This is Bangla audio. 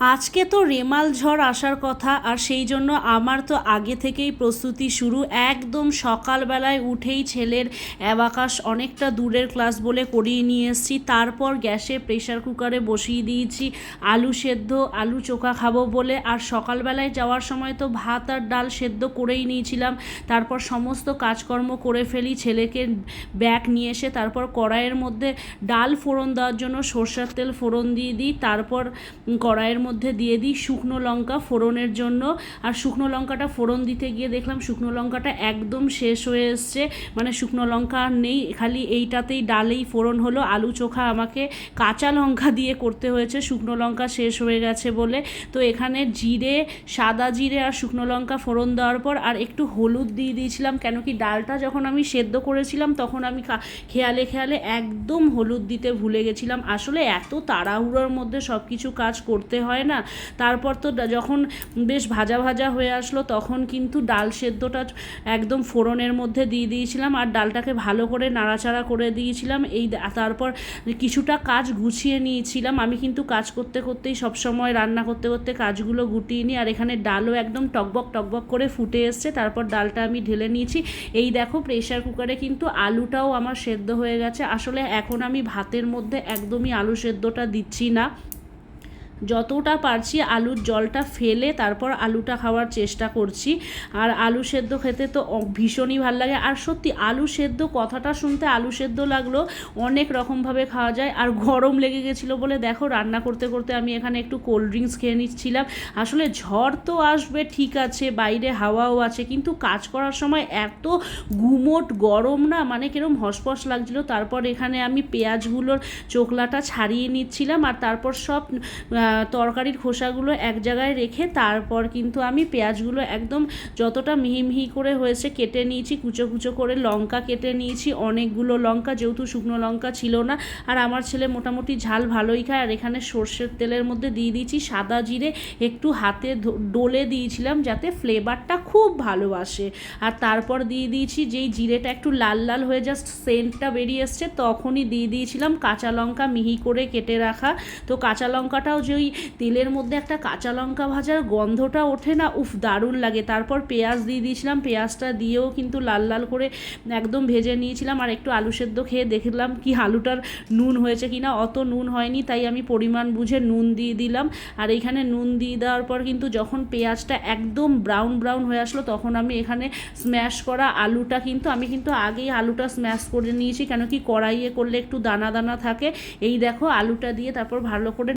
আজকে তো রেমাল ঝড় আসার কথা, আর সেই জন্য আমার তো আগে থেকেই প্রস্তুতি শুরু। একদম সকালবেলায় উঠেই ছেলের অ্যাবাকাশ অনেকটা দূরের ক্লাস বলে করিয়ে নিয়ে এসেছি। তারপর গ্যাসে প্রেশার কুকারে বসিয়ে দিয়েছি। আলু সেদ্ধ, আলু চোখা খাব বলে, আর সকালবেলায় যাওয়ার সময় তো ভাত আর ডাল সেদ্ধ করেই নিয়েছিলাম। তারপর সমস্ত কাজকর্ম করে ফেলি, ছেলেকে ব্যাগ নিয়ে এসে তারপর কড়াইয়ের মধ্যে ডাল ফোড়ন দেওয়ার জন্য সর্ষের তেল ফোড়ন দিয়ে দিই। তারপর কড়াইয়ের মধ্যে দিয়ে দিই শুকনো লঙ্কা ফোড়নের জন্য। আর শুকনো লঙ্কাটা ফোড়ন দিতে গিয়ে দেখলাম শুকনো লঙ্কাটা একদম শেষ হয়ে এসছে। মানে শুকনো লঙ্কা আর নেই, খালি এইটাতেই ডালেই ফোড়ন হলো। আলু চোখা আমাকে কাঁচা লঙ্কা দিয়ে করতে হয়েছে, শুকনো লঙ্কা শেষ হয়ে গেছে বলে। তো এখানে জিরে, সাদা জিরে আর শুকনো লঙ্কা ফোড়ন দেওয়ার পর আর একটু হলুদ দিয়ে দিয়েছিলাম। কেন কি ডালটা যখন আমি সেদ্ধ করেছিলাম তখন আমি খেয়ালে খেয়ালে একদম হলুদ দিতে ভুলে গেছিলাম। আসলে এত তাড়াহুড়োর মধ্যে সব কিছু কাজ করতে হয়। না। তারপর তো যখন বেশ ভাজা ভাজা হয়ে আসলো, তখন কিন্তু ডাল সেদ্ধটা একদম ফোড়নের মধ্যে দিয়ে দিয়েছিলাম আর ডালটাকে ভালো করে নাড়াচাড়া করে দিয়েছিলাম। এই তারপর কিছুটা কাজ গুছিয়ে নিয়েছিলাম। আমি কিন্তু কাজ করতে করতেই সবসময় রান্না করতে করতে কাজগুলো গুটিয়ে নিই। আর এখানে ডালও একদম টকবক টকবক করে ফুটে এসছে। তারপর ডালটা আমি ঢেলে নিয়েছি। এই দেখো প্রেশার কুকারে কিন্তু আলুটাও আমার সেদ্ধ হয়ে গেছে। আসলে এখন আমি ভাতের মধ্যে একদমই আলু সেদ্ধটা দিচ্ছি না। যতটা পারছি আলুর জলটা ফেলে তারপর আলুটা খাওয়ার চেষ্টা করছি। আর আলু সেদ্ধ খেতে তো ভীষণই ভালো লাগে। আর সত্যি, আলু সেদ্ধ কথাটা শুনতে আলু সেদ্ধ লাগল, অনেক রকমভাবে খাওয়া যায়। আর গরম লেগে গেছিল বলে দেখো, রান্না করতে করতে আমি এখানে একটু কোল্ড ড্রিঙ্কস খেয়ে নিচ্ছিলাম। আসলে ঝড় তো আসবে, ঠিক আছে, বাইরে হাওয়াও আছে, কিন্তু কাজ করার সময় এত গুমোট গরম না মানে কিরম হসপস লাগছিল। তারপর এখানে আমি পেঁয়াজগুলোর চোখলাটা ছাড়িয়ে নিচ্ছিলাম। আর তারপর সব তরকারির খোসাগুলো এক জায়গায় রেখে তারপর কিন্তু আমি পেঁয়াজগুলো একদম যতটা মিহি মিহি করে হয়েছে কেটে নিয়েছি, কুচো কুচো করে লঙ্কা কেটে নিয়েছি, অনেকগুলো লঙ্কা, যেহেতু শুকনো লঙ্কা ছিল না। আর আমার ছেলে মোটামুটি ঝাল ভালোই খায় আর এখানে সর্ষের তেলের মধ্যে দিয়ে দিয়েছি সাদা জিরে, একটু হাতে ডলে দিয়েছিলাম যাতে ফ্লেভারটা খুব ভালোবাসে। আর তারপর দিয়ে দিয়েছি যেই জিরেটা একটু লাল লাল হয়ে জাস্ট সেন্টটা বেরিয়ে এসছে, তখনই দিয়ে দিয়েছিলাম কাঁচা লঙ্কা মিহি করে কেটে রাখা। তো কাঁচা লঙ্কাটাও যে ওই তেলের মধ্যে একটা কাঁচা লঙ্কা ভাজার গন্ধটা ওঠে না। উফ, দারুণ লাগে। তারপর পেঁয়াজ দিয়ে দিয়েছিলাম। পেঁয়াজটা দিয়েও কিন্তু লাল লাল করে একদম ভেজে নিয়েছিলাম আর একটু আলু সেদ্ধ খেয়ে দেখলাম কি আলুটার নুন হয়েছে কিনা অত নুন হয়নি, তাই আমি পরিমাণ বুঝে নুন দিয়ে দিলাম। আর এইখানে নুন দিয়ে দেওয়ার পর কিন্তু যখন পেঁয়াজটা একদম ব্রাউন ব্রাউন হয়ে আসলো, তখন আমি এখানে স্ম্যাশ করা আলুটা কিন্তু, আমি কিন্তু আগেই আলুটা স্ম্যাশ করে নিয়েছি। কেন কি কড়াইয়ে করলে একটু দানা দানা থাকে। এই দেখো, আলুটা দিয়ে তারপর ভালো করে